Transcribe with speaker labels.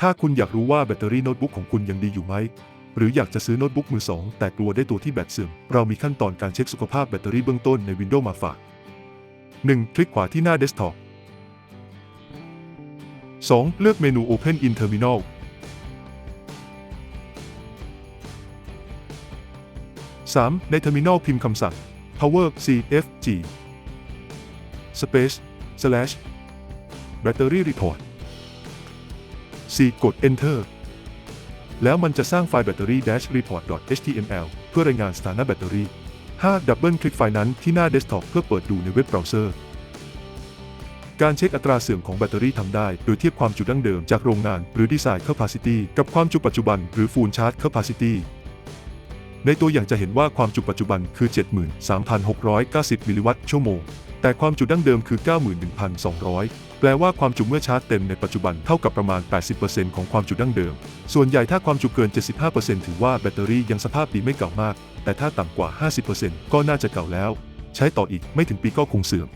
Speaker 1: ถ้าคุณอยากรู้ว่าแบตเตอรี่โน้ตบุ๊กของคุณยังดีอยู่ไหม หรืออยากจะซื้อโน้ตบุ๊กมือสองแต่กลัวได้ตัวที่แบตเสื่อม เรามีขั้นตอนการเช็คสุขภาพแบตเตอรี่เบื้องต้นใน Windows มาฝาก 1. คลิกขวาที่หน้าเดสก์ท็อป 2. เลือกเมนู Open in Terminal 3. ใน Terminal พิมพ์คำสั่ง power cfg space slash battery report 4. กด enter แล้วมันจะสร้างไฟล์ battery dash report html เพื่อรายงานสถานะแบตเตอรี่ 5. ดับเบิลคลิกไฟล์นั้นที่หน้าเดสก์ท็อปเพื่อเปิดดูในเว็บเบราว์เซอร์ การเช็คอัตราเสื่อมของแบตเตอรี่ทำได้ โดยเทียบความจุดั้งเดิมจากโรงงานหรือ Design Capacity กับความจุปัจจุบันหรือ Full Charge Capacity ในตัวอย่างจะเห็นว่าความจุปัจจุบันคือ 73,690 มิลลิวัตต์ชั่วโมง แต่ความจุดั้งเดิมคือ 91,200 แปลว่าความจุเมื่อชาร์จเต็มในปัจจุบันเท่ากับประมาณ 80%ของความจุดั้งเดิม ส่วนใหญ่ถ้าความจุเกิน 75%ถือว่าแบตเตอรี่ยังสภาพดีไม่เก่ามาก แต่ถ้าต่ำกว่า 50%ก็น่าจะเก่าแล้ว ใช้ต่ออีกไม่ถึงปีก็คงเสื่อม